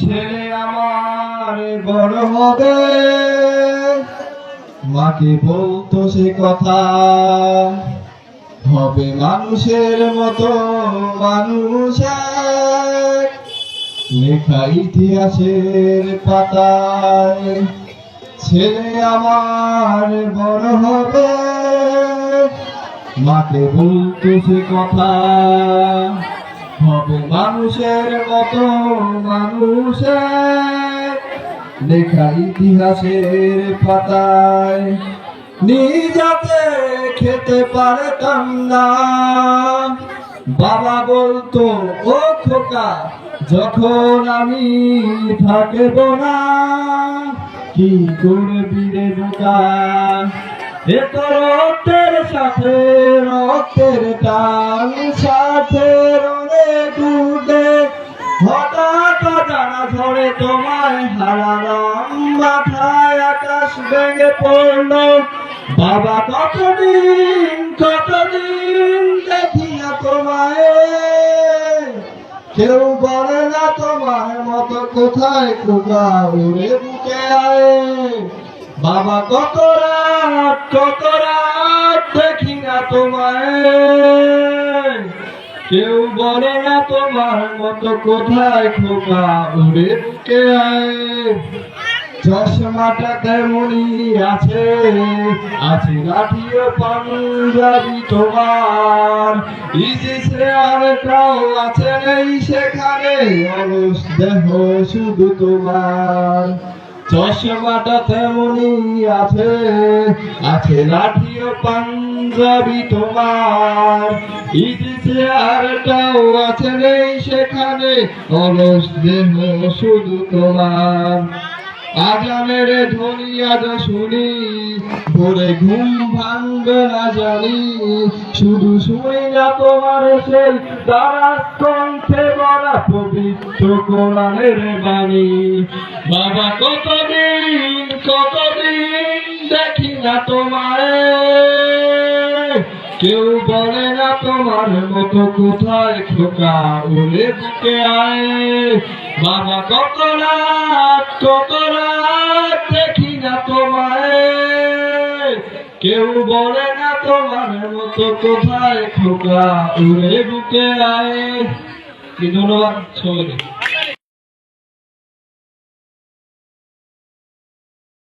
ছেলে আমার বড় হবে। মাকে বলতো সে কথা, হবে মানুষের মতো মানুষ লেখা ইতিহাসের পাতায়, ছেলে আমার বড় হবে। মাকে বলতো সে কথা হবে মানুষের মতো মানুষ এক। লেখা ইতিহাসের পাতায় নিজাতে খেতে পারে না বাবা বলতো, ও খোকা, যখন আমি থাকব না, কি করবি রে বোকা এ তো রক্তের সাথে রক্তের টান আকাশ বাবা, কতদিন কতদিন দেখি তোমায়? কেউ বলে না তোমার মতো কোথায় খোকা উড়ে বাবা, কত রাত, কত কেউ বলে না তোমার মতো কোথায় খোকা উড়ে আয়? চশমাটা তেমনই আছে আছে লাঠিও পাঞ্জাবি তোমার। ইজিসে আরেকটাও আছে নেই সেখানে, অলস দেহ শুধু তোমার। চশমাটা তেমনই আছে আছে লাঠিও পাঞ্জাবি তোমার। ইজিসে আরেকটাও আছে নেই সেখানে, অলস দেহ শুধু তোমার। আজানের ধ্বনি আজ শুনি, ভোরে ঘুম ভাঙবে না জানি। শুধু শুনি না তোমার সেই দারাজ কণ্ঠে বলা পবিত্র কোরআনের বাণী। বাবা, কতদিন কতদিন দেখি না তোমায়। কেউ বলে না তোমার মতো কোথায় খোকা উড়ে বুকে আয়। বাবা কত রাত কত রাত দেখি না তোমায়। কেউ বলে না তোমার মতো কোথায় খোকা উড়ে বুকে আয়। কি ধন্যবাদ সবাইকে।